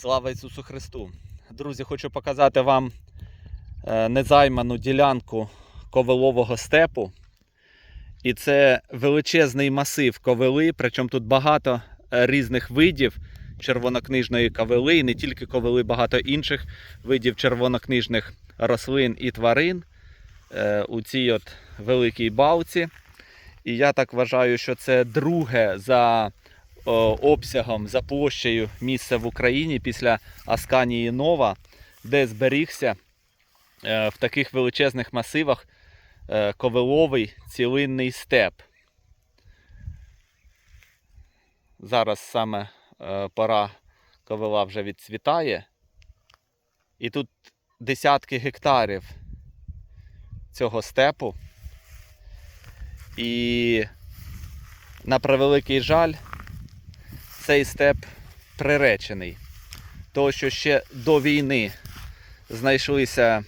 Слава Ісусу Христу! Друзі, хочу показати вам е, незайману ділянку ковилового степу. І це величезний масив ковили, причому тут багато е, різних видів червонокнижної ковили, і не тільки ковили, багато інших видів червонокнижних рослин і тварин е, у цій от великій балці. І я так вважаю, що це друге за обсягом за площею місце в Україні після Асканії Нова, де зберігся е, в таких величезних масивах е, ковиловий цілинний степ. Зараз саме е, пора ковила вже відцвітає. І тут десятки гектарів цього степу. І на превеликий жаль, цей степ приречений. Тому що ще до війни знайшлися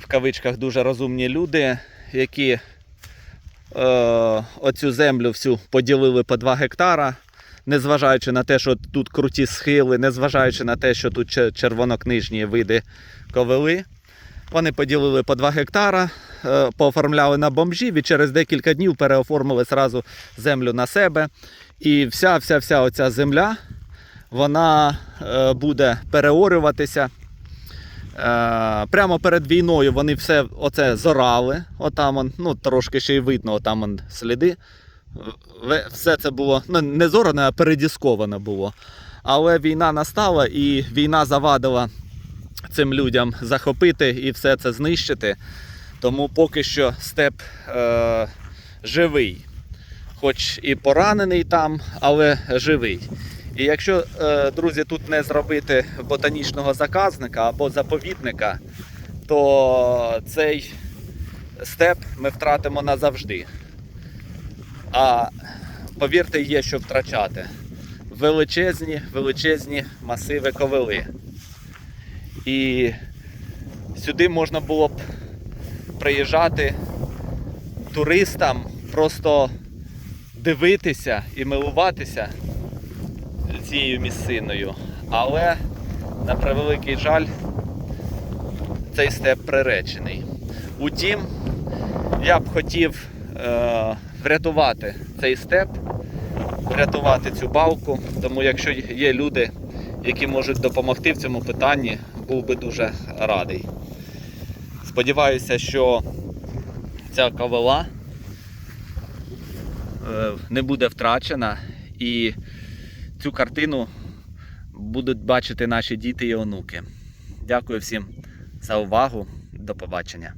в кавичках дуже розумні люди, які е, оцю землю всю поділили по 2 гектара, незважаючи на те, що тут круті схили, незважаючи на те, що тут червонокнижні види ковили. Вони поділили по 2 гектара, пооформляли на бомжів і через декілька днів переоформили сразу землю на себе. І вся вся вся оця земля вона е, буде переорюватися. Е, прямо перед війною вони все оце зорали. Отам, ну, трошки ще й видно, отам сліди. Все це було ну, не зоране, а передісковане було. Але війна настала і війна завадила цим людям захопити і все це знищити. Тому поки що степ е, живий. Хоч і поранений там, але живий. І якщо, е, друзі, тут не зробити ботанічного заказника або заповідника, то цей степ ми втратимо назавжди. А повірте, є що втрачати. Величезні, величезні масиви ковили. І сюди можна було б приїжджати туристам, просто дивитися і милуватися цією місциною. Але, на превеликий жаль, цей степ приречений. Утім, я б хотів е, врятувати цей степ, врятувати цю балку. Тому якщо є люди, які можуть допомогти в цьому питанні, був би дуже радий. Сподіваюся, що ця ковила е, не буде втрачена і цю картину будуть бачити наші діти і онуки. Дякую всім за увагу. До побачення.